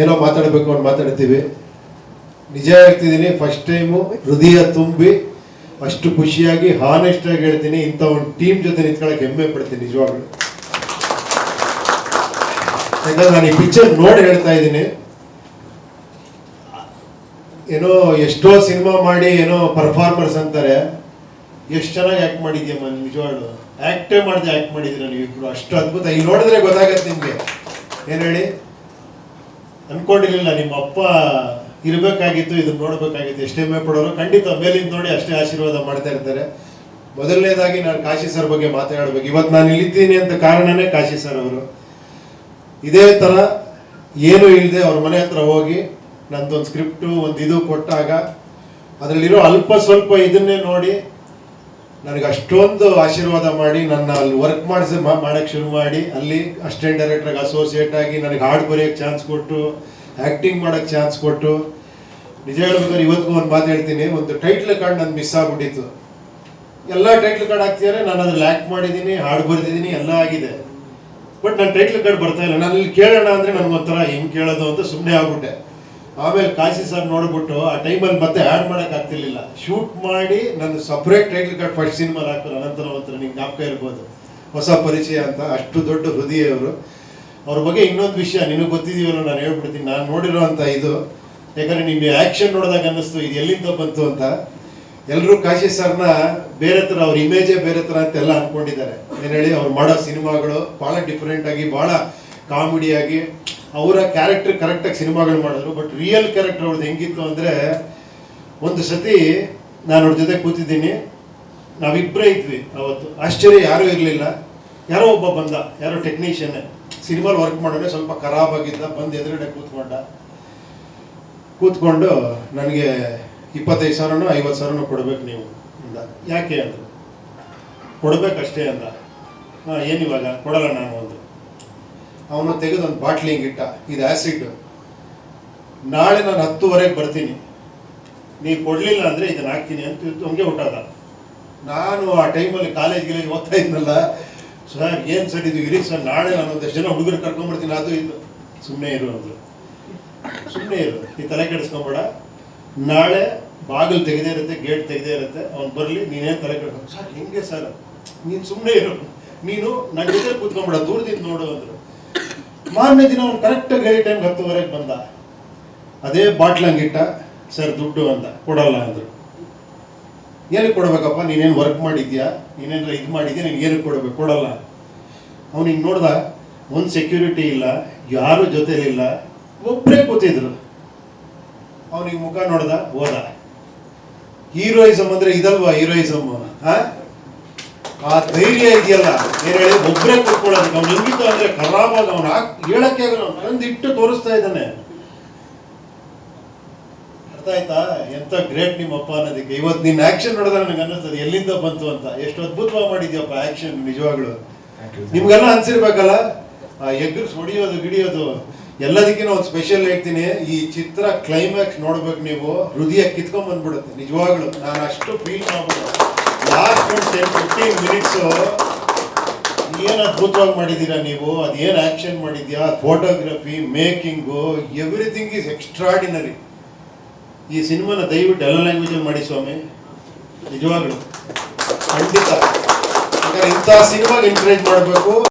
ಏನೋ ಮಾತಾಡಬೇಕು ಅಂತ ಮಾತಾಡ್ತೀವಿ. ನಿಜ ಹೇಳ್ತಿದ್ದೀನಿ ಫಸ್ಟ್ ಟೈಮು ಹೃದಯ ತುಂಬಿ, ಅಷ್ಟು ಖುಷಿಯಾಗಿ ಹಾನೆಸ್ಟ್ ಆಗಿ ಹೇಳ್ತೀನಿ, ಇಂಥ ಒಂದು ಟೀಮ್ ಜೊತೆ ನಿಂತ್ಕೊಳ್ಳೋಕೆ ಹೆಮ್ಮೆ ಪಡ್ತೀನಿ, ನಿಜವಾಗ್ಲೂ. ಯಾಕಂದ್ರೆ ನಾನು ಈ ಪಿಕ್ಚರ್ ನೋಡಿ ಹೇಳ್ತಾ ಇದ್ದೀನಿ. ಏನೋ ಎಷ್ಟೋ ಸಿನಿಮಾ ಮಾಡಿ, ಏನೋ ಪರ್ಫಾರ್ಮರ್ಸ್ ಅಂತಾರೆ. ಎಷ್ಟು ಚೆನ್ನಾಗಿ ಆ್ಯಕ್ಟ್ ಮಾಡಿದ್ಯಮ್ಮ ನಿಜವಾಗ್ಲು. ಆ್ಯಕ್ಟೇ ಮಾಡಿದೆ ಆ್ಯಕ್ಟ್ ಮಾಡಿದ್ದೀರ ನೀವಿಬ್ರು ಅಷ್ಟು ಅದ್ಭುತ. ಇಲ್ಲಿ ನೋಡಿದ್ರೆ ಗೊತ್ತಾಗತ್ತೆ ನಿಮಗೆ. ಏನು ಹೇಳಿ? ಅನ್ಕೊಂಡಿರ್ಲಿಲ್ಲ, ನಿಮ್ಮ ಅಪ್ಪ ಇರಬೇಕಾಗಿತ್ತು, ಇದನ್ನ ನೋಡಬೇಕಾಗಿತ್ತು, ಎಷ್ಟೇ ಹೆಮ್ಮೆ ಪಡೋರು, ಖಂಡಿತ ಮೇಲಿಂದ ನೋಡಿ ಅಷ್ಟೇ ಆಶೀರ್ವಾದ ಮಾಡ್ತಾ ಇರ್ತಾರೆ. ಮೊದಲನೇದಾಗಿ ನಾನು ಕಾಶಿ ಸರ್ ಬಗ್ಗೆ ಮಾತಾಡ್ಬೇಕು ಇವತ್ತು ನಾನು ಇಲ್ಲಿದ್ದೀನಿ ಅಂತ ಕಾರಣನೇ ಕಾಶಿ ಸರ್ ಅವರು. ಇದೇ ಥರ ಏನು ಇಲ್ಲದೆ ಅವ್ರ ಮನೆ ಹತ್ರ ಹೋಗಿ ನಂದೊಂದು ಸ್ಕ್ರಿಪ್ಟು ಒಂದು ಇದು ಕೊಟ್ಟಾಗ, ಅದರಲ್ಲಿರೋ ಅಲ್ಪ ಸ್ವಲ್ಪ ಇದನ್ನೇ ನೋಡಿ ನನಗೆ ಅಷ್ಟೊಂದು ಆಶೀರ್ವಾದ ಮಾಡಿ, ನನ್ನ ಅಲ್ಲಿ ವರ್ಕ್ ಮಾಡಿಸಿ ಮಾಡೋಕ್ಕೆ ಶುರು ಮಾಡಿ, ಅಲ್ಲಿ ಅಸಿಸ್ಟೆಂಟ್ ಡೈರೆಕ್ಟ್ರಾಗಿ ಅಸೋಸಿಯೇಟ್ ಆಗಿ ನನಗೆ ಹಾಡು ಬರೆಯೋಕ್ಕೆ ಚಾನ್ಸ್ ಕೊಟ್ಟು ಆ್ಯಕ್ಟಿಂಗ್ ಮಾಡೋಕ್ಕೆ ಚಾನ್ಸ್ ಕೊಟ್ಟು. ನಿಜ ಹೇಳ್ಬೇಕಾದ್ರೆ ಇವತ್ತಿಗೂ ಒಂದು ಮಾತು ಹೇಳ್ತೀನಿ, ಒಂದು ಟೈಟ್ಲ್ ಕಾರ್ಡ್ ನಾನು ಮಿಸ್ ಆಗ್ಬಿಟ್ಟಿತ್ತು. ಎಲ್ಲ ಟೈಟ್ಲ್ ಕಾರ್ಡ್ ಹಾಕ್ತಿದ್ದಾರೆ ನಾನು ಅದ್ರಲ್ಲಿ ಆ್ಯಕ್ಟ್ ಮಾಡಿದ್ದೀನಿ ಹಾಡು ಬರೆದಿದ್ದೀನಿ ಎಲ್ಲ ಆಗಿದೆ. ಬಟ್ ನಾನು ಟೈಟ್ಲ್ ಕಾರ್ಡ್ ಬರ್ತಾ ಇಲ್ಲ. ನಾನು ಇಲ್ಲಿ ಕೇಳೋಣ ಅಂದರೆ ನನಗೊಂಥರ ಹೆಂಗೆ ಕೇಳೋದು ಅಂತ ಸುಮ್ಮನೆ ಆಗ್ಬಿಟ್ಟೆ. ಆಮೇಲೆ ಕಾಶಿ ಸರ್ ನೋಡ್ಬಿಟ್ಟು ಆ ಟೈಮಲ್ಲಿ ಮತ್ತೆ ಆ್ಯಡ್ ಮಾಡೋಕೆ ಆಗ್ತಿರ್ಲಿಲ್ಲ. ಶೂಟ್ ಮಾಡಿ ನನ್ನ ಸಪ್ರೇಟ್ ಟೈಟ್ಲ್ ಕಾರ್ಡ್ ಫಸ್ಟ್ ಸಿನಿಮಾಲ್ ಹಾಕ್ತಾರೆ ಅನಂತರ ಹತ್ರ ನಿಂಗೆ ಜ್ಞಾಪಕ ಇರ್ಬೋದು. ಹೊಸ ಪರಿಚಯ ಅಂತ, ಅಷ್ಟು ದೊಡ್ಡ ಹೃದಯ ಅವರು ಅವ್ರ ಬಗ್ಗೆ ಇನ್ನೊಂದು ವಿಷಯ ನಿನಗೆ ಗೊತ್ತಿದೀವಲ್ಲ ನಾನು ಹೇಳ್ಬಿಡ್ತೀನಿ. ನಾನು ನೋಡಿರೋ ಇದು, ಯಾಕಂದರೆ ನಿಮ್ಮ ಆ್ಯಕ್ಷನ್ ನೋಡಿದಾಗ ಅನ್ನಿಸ್ತು, ಇದು ಎಲ್ಲಿಂದ ಬಂತು ಅಂತ. ಎಲ್ಲರೂ ಕಾಶಿ ಸರ್ನ ಬೇರೆ ಥರ, ಅವ್ರ ಇಮೇಜೇ ಬೇರೆ ಥರ ಅಂತೆಲ್ಲ ಅಂದ್ಕೊಂಡಿದ್ದಾರೆ ಏನು ಹೇಳಿ, ಅವ್ರು ಮಾಡೋ ಸಿನಿಮಾಗಳು ಭಾಳ ಡಿಫ್ರೆಂಟಾಗಿ ಭಾಳ ಕಾಮಿಡಿಯಾಗಿ ಅವರ ಕ್ಯಾರೆಕ್ಟರ್ ಕರೆಕ್ಟಾಗಿ ಸಿನಿಮಾಗಳು ಮಾಡಿದ್ರು ಬಟ್ ರಿಯಲ್ ಕ್ಯಾರೆಕ್ಟರ್ ಅವ್ರದ್ದು ಹೆಂಗಿತ್ತು ಅಂದರೆ, ಒಂದು ಸತಿ ನಾನು ಅವ್ರ ಜೊತೆ ಕೂತಿದ್ದೀನಿ ನಾವಿಬ್ಬರೇ ಇದ್ವಿ ಅವತ್ತು. ಆಶ್ಚರ್ಯ ಯಾರೂ ಇರಲಿಲ್ಲ. ಯಾರೋ ಒಬ್ಬ ಬಂದ, ಯಾರೋ ಟೆಕ್ನಿಷಿಯನ್ ಸಿನಿಮಾಲ್ ವರ್ಕ್ ಮಾಡೋಣ ಸ್ವಲ್ಪ ಖರಾಬ್ ಆಗಿದ್ದ, ಬಂದು ಎದುರುಗಡೆ ಕೂತ್ಕೊಂಡ. ಕೂತ್ಕೊಂಡು ನನಗೆ ಇಪ್ಪತ್ತೈದು ಸಾವಿರನೂ, ಐವತ್ತು ಸಾವಿರನೂ ಕೊಡಬೇಕು ನೀವು ಅಂದ. ಯಾಕೆ ಅಂದರು. ಕೊಡಬೇಕಷ್ಟೇ ಅಂದ. ಹಾಂ, ಏನಿವಾಗ? ಕೊಡಲ್ಲ ನಾನು ಅಂದು ಅವನು ತೆಗೆದು ಒಂದು ಬಾಟ್ಲಿ ಹಿಂಗಿಟ್ಟ, ಇದು ಆ್ಯಸಿಡ್ ನಾಳೆ ನಾನು ಹತ್ತುವರೆಗೆ ಬರ್ತೀನಿ. ನೀವು ಕೊಡಲಿಲ್ಲ ಅಂದರೆ ಇದನ್ನು ಹಾಕ್ತೀನಿ ಅಂತ ಹಂಗೆ ಹುಟ್ಟದ. ನಾನು ಆ ಟೈಮಲ್ಲಿ ಕಾಲೇಜ್ ಗಿಲೇಜ್ ಓದ್ತಾ ಇದ್ನಲ್ಲ, ಸರ್, ಏನು ಸರ್ ಇದು? ಇರಿ ಸರ್, ನಾಳೆ ನಾನು ಒಂದಷ್ಟು ಜನ ಹುಡುಗರು ಕರ್ಕೊಂಡ್ಬಿಡ್ತೀನಿ ಅದು ಇದು. ಸುಮ್ಮನೆ ಇರು ಅಂದರು. ಸುಮ್ಮನೆ ಇರು, ಈ ತಲೆ ಕೆಡಿಸ್ಕೊಂಬೇಡ. ನಾಳೆ ಬಾಗಿಲು ತೆಗೆದೇ ಇರುತ್ತೆ ಗೇಟ್ ತೆಗೆದೇ ಇರುತ್ತೆ, ಅವ್ನು ಬರಲಿ ನೀನೇನು ತಲೆ ಕೆಡ್ಕೊಂಡು ಸರ್, ಹೆಂಗೆ ಸರ್? ನೀನು ಸುಮ್ಮನೆ ಇರು. ನೀನು ನನ್ನ ಜೊತೆ ಕೂತ್ಕೊಂಬೇಡ, ದೂರದಿಂದ ನೋಡು ಅಂದರು. ಮಾರನೇ ದಿನ ಅವ್ನು ಕರೆಕ್ಟಾಗಿ ಹೇಳಿ ಟೈಮ್ಗೆ ಹತ್ತುವರೆಗೆ ಬಂದ. ಅದೇ ಬಾಟ್ಲ ಹಂಗಿಟ್ಟ ಸರ್, ದುಡ್ಡು ಅಂತ, ಕೊಡಲ್ಲ ಅಂದರು. ಏನಕ್ಕೆ ಕೊಡಬೇಕಪ್ಪ? ನೀನೇನು ವರ್ಕ್ ಮಾಡಿದ್ಯಾ? ನೀನೇನಾರ ಇದು ಮಾಡಿದ್ಯಾ? ನಿನ್ಗೆ ಏನಕ್ಕೆ ಕೊಡಬೇಕು? ಕೊಡಲ್ಲ. ಅವ್ನು ಹಿಂಗೆ ನೋಡ್ದ, ಒಂದು ಸೆಕ್ಯೂರಿಟಿ ಇಲ್ಲ, ಯಾರು ಜೊತೆಲಿಲ್ಲ ಒಬ್ಬರೇ ಕೂತಿದ್ರು. ಅವನಿಗೆ ಮುಖ ನೋಡ್ದ, ಹೋದ. ಹೀರೋಯಿಸಮ್ ಅಂದರೆ ಇದಲ್ವಾ ಹೀರೋಯಿಸಮ್? ಆ ಧೈರ್ಯ ಇದೆಯಲ್ಲ? ಏನ್ ಹೇಳಿ ಒಬ್ಬರೇ ಕೂತ್ಕೊಳ್ಳೋದು. ಅವ್ನು ಹೆಂಗಿತ್ತು ಅಂದ್ರೆ ಖರಾಬಾಗಿ ಅವನು. ಹೇಳಕ್ಕೆ ಆಗಲ್ಲ ತಂದು ಇಟ್ಟು ತೋರಿಸ್ತಾ ಇದ್ದಾನೆ. ಅರ್ಥ ಆಯ್ತಾ? ಎಂತ ಗ್ರೇಟ್ ನಿಮ್ಮಪ್ಪ ಅನ್ನೋದಕ್ಕೆ. ಇವತ್ತು ನಿನ್ನ ಆಕ್ಷನ್ ನೋಡಿದ್ರೆ ನನಗೆ ಅನ್ನಿಸ್ತದೆ ಎಲ್ಲಿಂದ ಬಂತು ಅಂತ. ಎಷ್ಟು ಅದ್ಭುತವಾಗಿ ಮಾಡಿದ್ಯಪ್ಪ ಆಕ್ಷನ್ ನಿಜವಾಗ್ಲು. ನಿಮ್ಗೆಲ್ಲ ಅನ್ಸಿರ್ಬೇಕಲ್ಲ? ಆ ಎಗ್ ಹೊಡಿಯೋದು ಗಿಡಿಯೋದು. ಎಲ್ಲದಕ್ಕಿಂತ ಒಂದು ಸ್ಪೆಷಲ್ ಹೇಳ್ತೀನಿ. ಈ ಚಿತ್ರ ಕ್ಲೈಮ್ಯಾಕ್ಸ್ ನೋಡ್ಬೇಕು ನೀವು. ಹೃದಯ ಕಿತ್ಕೊಂಡ್ ಬಂದ್ಬಿಡುತ್ತೆ. ನಿಜವಾಗ್ಲು. ನಾನು ಅಷ್ಟು ಫೀಲ್ ಮಾಡ್ಬಿಟ್ಟು ಲಾಸ್ಟ್ ಫಿಫ್ಟೀನ್ ಮಿನಿಟ್ಸು ಏನು ಅದ್ಭುತವಾಗಿ ಮಾಡಿದ್ದೀರಾ ನೀವು? ಅದು ಏನು ಆಕ್ಷನ್ ಮಾಡಿದ್ಯಾ? Photography making everything is extraordinary ಈ ಸಿನಿಮಾನ ದಯವಿಟ್ಟು ಎಲ್ಲ ಲ್ಯಾಂಗ್ವೇಜಲ್ಲಿ ಮಾಡಿ ಸ್ವಾಮಿ. ನಿಜವಾಗ್ಲು. ಖಂಡಿತ. ಯಾಕಂದ್ರೆ ಇಂಥ ಸಿನಿಮಾಗೆ ಎನ್ಕರೇಜ್ ಮಾಡಬೇಕು.